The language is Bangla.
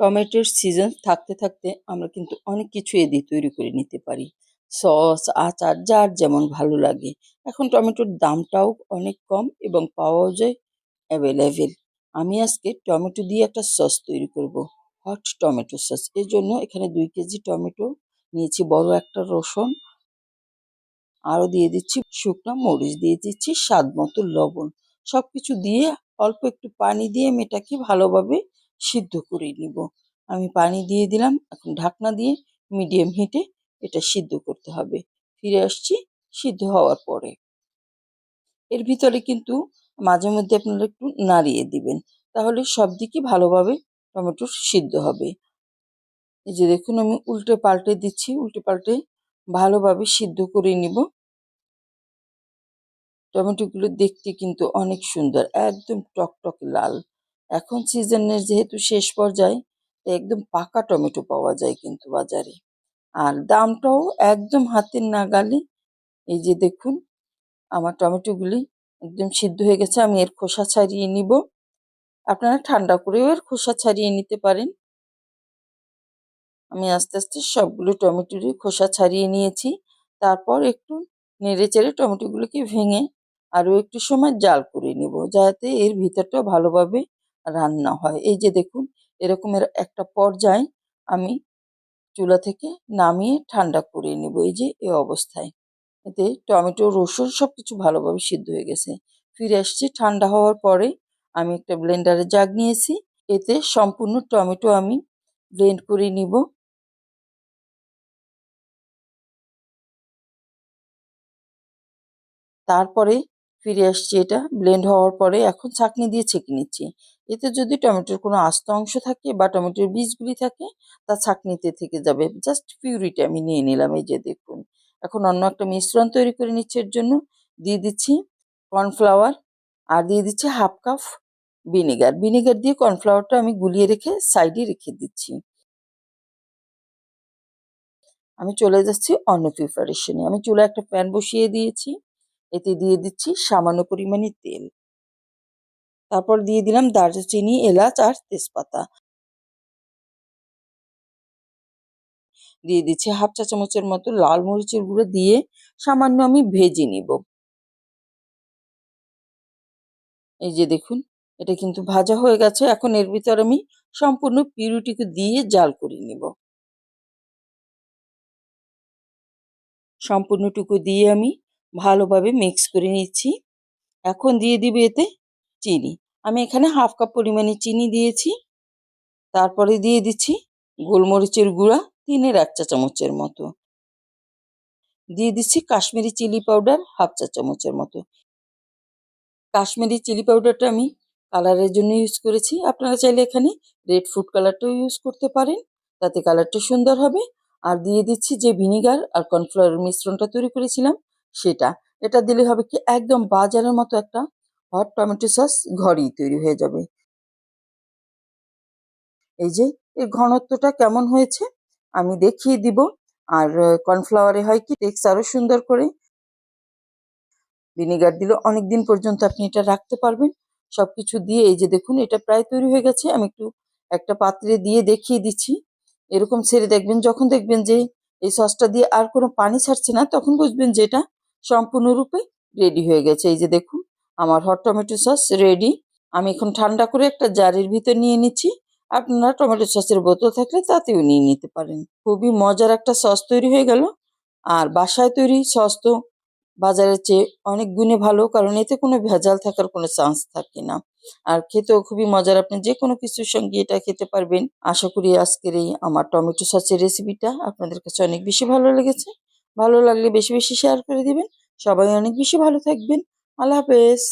টমেটোর সিজন থাকতে থাকতে আমরা কিন্তু অনেক কিছু এ দিয়ে তৈরি করে নিতে পারি। সস আচার যার যেমন ভালো লাগে। এখন টমেটোর দামটাও অনেক কম এবং পাওয়াও যায় অ্যাভেলেবেল আমি আজকে টমেটো দিয়ে একটা সস তৈরি করব হট টমেটো সস এর জন্য এখানে দুই কেজি টমেটো, নিয়েছি বড় একটা রসুন। আরও দিয়ে দিচ্ছি শুকনো মরিচ, দিয়ে দিচ্ছি স্বাদ মতো লবণ। সব কিছু দিয়ে অল্প একটু পানি দিয়ে আমি এটাকে ভালোভাবে সিদ্ধ করে নিব। আমি পানি দিয়ে দিলাম, এখন ঢাকনা দিয়ে মিডিয়াম হিটে এটা সিদ্ধ করতে হবে। ফিরে আসছি সিদ্ধ হওয়ার পরে। এর ভিতরে কিন্তু মাঝে মধ্যে আপনারা একটু নাড়িয়ে দিবেন, তাহলে সব দিকে ভালোভাবে টমেটো সিদ্ধ হবে। এই যে দেখুন, আমি উল্টে পাল্টে দিচ্ছি, উল্টে পাল্টে ভালোভাবে সিদ্ধ করে নিব। টমেটোগুলো দেখতে কিন্তু অনেক সুন্দর, একদম টকটক লাল। এখন সিজনের যেহেতু শেষ পর্যায়ে তাই একদম পাকা টমেটো পাওয়া যায় কিন্তু বাজারে। আর দামটাও একদম হাতের নাগালে। এই যে দেখুন, আমার টমেটোগুলি একদম সিদ্ধ হয়ে গেছে, আমি এর খোসা ছাড়িয়ে নিব। আপনারা ঠান্ডা করেও এর খোসা ছাড়িয়ে নিতে পারেন। আমি আস্তে আস্তে সবগুলো টমেটোরই খোসা ছাড়িয়ে নিয়েছি। তারপর একটু নেড়ে চেড়ে টমেটোগুলোকে ভেঙে আরও একটু সময় জাল করে নেব, যাতে এর ভিতরটা ভালোভাবে রান্না হয়। এই যে দেখুন, এরকমের একটা পর্যায়ে আমি চুলা থেকে নামিয়ে ঠান্ডা করে নেব। এই যে এই অবস্থায়। এতে টমেটো, রসুন সব কিছু ভালোভাবে সিদ্ধ হয়ে গেছে। ফিরে আসছি, ঠান্ডা হওয়ার পরে আমি একটা ব্লেন্ডারে জাগ নিয়েছি। এতে সম্পূর্ণ টমেটো আমি ব্লেন্ড করে নিব। তারপরে ফিরে আসছি এটা ব্লেন্ড হওয়ার পরে এখন ছাঁকনি দিয়ে ছেঁকে নিচ্ছি। এতে যদি টমেটোর কোনো আস্ত অংশ থাকে বা টমেটোর বীজগুলি থাকে, তা ছাঁকনিতে থেকে যাবে। জাস্ট পিউরিটি আমি নিয়ে নিলাম, এই যে দেখুন। এখন অন্য একটা মিশ্রণ তৈরি করে নিচ্ছে এর জন্য। দিয়ে দিচ্ছি কর্নফ্লাওয়ার আর দিয়ে দিচ্ছি হাফ কাপ ভিনেগার ভিনেগার দিয়ে কর্নফ্লাওয়ারটা আমি গুলিয়ে রেখে সাইডে রেখে দিচ্ছি। আমি চলে যাচ্ছি অন্য প্রিপারেশনে আমি চুলা একটা প্যান বসিয়ে দিয়েছি। এতে দিয়ে দিচ্ছি সামান্য পরিমাণে তেল। তারপর দিয়ে দিলাম দারচিনি, এলাচ আর তেজপাতা। দিয়ে দিচ্ছি হাফ চা চামচের মতো লাল মরিচের গুঁড়ো দিয়ে সামান্য আমি ভেজে নিব। এই যে দেখুন, এটা কিন্তু ভাজা হয়ে গেছে। এখন এর ভিতর আমি সম্পূর্ণ পিউরিটিকে দিয়ে জাল করে নিব। সম্পূর্ণটুকু দিয়ে আমি ভালোভাবে মিক্স করে নিচ্ছি। এখন দিয়ে দিব এতে চিনি। আমি এখানে হাফ কাপ পরিমাণে চিনি দিয়েছি। তারপরে দিয়ে দিচ্ছি গোলমরিচের গুঁড়া তিনের এক চা চামচের মতো। দিয়ে দিচ্ছি কাশ্মীরি চিলি পাউডার হাফ চা চামচের মতো। কাশ্মীরি চিলি পাউডারটা আমি কালারের জন্য ইউজ করেছি। আপনারা চাইলে এখানে রেড ফুড কালারটাও ইউজ করতে পারেন। তাতে কালারটা সুন্দর হবে। আর দিয়ে দিচ্ছি যে ভিনিগার আর কর্নফ্লাওয়ার মিশ্রণটা তৈরি করেছিলাম সেটা। এটা দিলে হবে কি একদম বাজারের মতো একটা হট টমেটো সস ঘরেই তৈরি হয়ে যাবে। এই যে, এর ঘনত্বটা কেমন হয়েছে, আমি দেখিয়ে দিব। আর কর্নফ্লাওয়ারে হয় কি টেক্স আরও সুন্দর করে। ভিনেগার দিলে অনেক দিন পর্যন্ত আপনি এটা রাখতে পারবেন। সব কিছু দিয়ে, এই যে দেখুন, এটা প্রায় তৈরি হয়ে গেছে। আমি একটু একটা পাত্রে দিয়ে দেখিয়ে দিচ্ছি। এরকম ছেড়ে দেখবেন, যখন দেখবেন যে এই সসটা দিয়ে আর কোনো পানি ছাড়ছে না, তখন বুঝবেন যে এটা সম্পূর্ণরূপে রেডি হয়ে গেছে। এই যে দেখুন আমার হট টমেটো সস রেডি আমি এখন ঠান্ডা করে একটা জারের ভিতর নিয়ে নিচ্ছি। আপনারা টমেটো সসের বোতল থাকলে তাতেও নিয়ে নিতে পারেন। খুবই মজার একটা সস তৈরি হয়ে গেল। আর বাসায় তৈরি সস তো বাজারের চেয়ে অনেক গুণে ভালো, কারণ এতে কোনো ভেজাল থাকার কোনো চান্স থাকে না। আর খেতেও খুবই মজার। আপনি যে কোনো কিছুর সঙ্গে এটা খেতে পারবেন। আশা করি আজকের এই আমার টমেটো সসের রেসিপিটা আপনাদের কাছে অনেক বেশি ভালো লেগেছে। ভালো লাগলে বেশি বেশি শেয়ার করে দিবেন। সবাই অনেক বেশি ভালো থাকবেন। আল্লাহ হাফেজ।